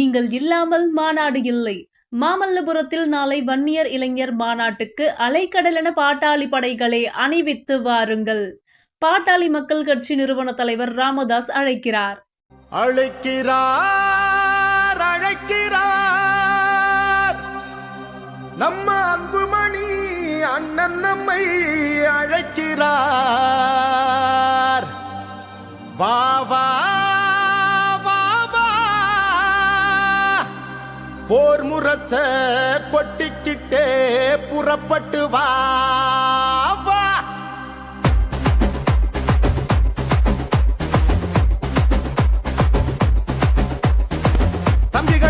நீங்கள் இல்லாமல் மாநாடு இல்லை. மாமல்லபுரத்தில் நாளை வன்னியர் இளைஞர் மாநாட்டுக்கு அலைக்கடலென பாட்டாளி படைகளை அணிவித்து வாருங்கள். பாட்டாளி மக்கள் கட்சி நிறுவன தலைவர் ராமதாஸ் அழைக்கிறார். அழைக்கிறார் அழைக்கிறார். நம்ம அன்புமணி அண்ணன் நம்மை அழைக்கிறார். போர் முரச கொட்டிக்கிட்டே புறப்பட்டு வா தம்பிகள்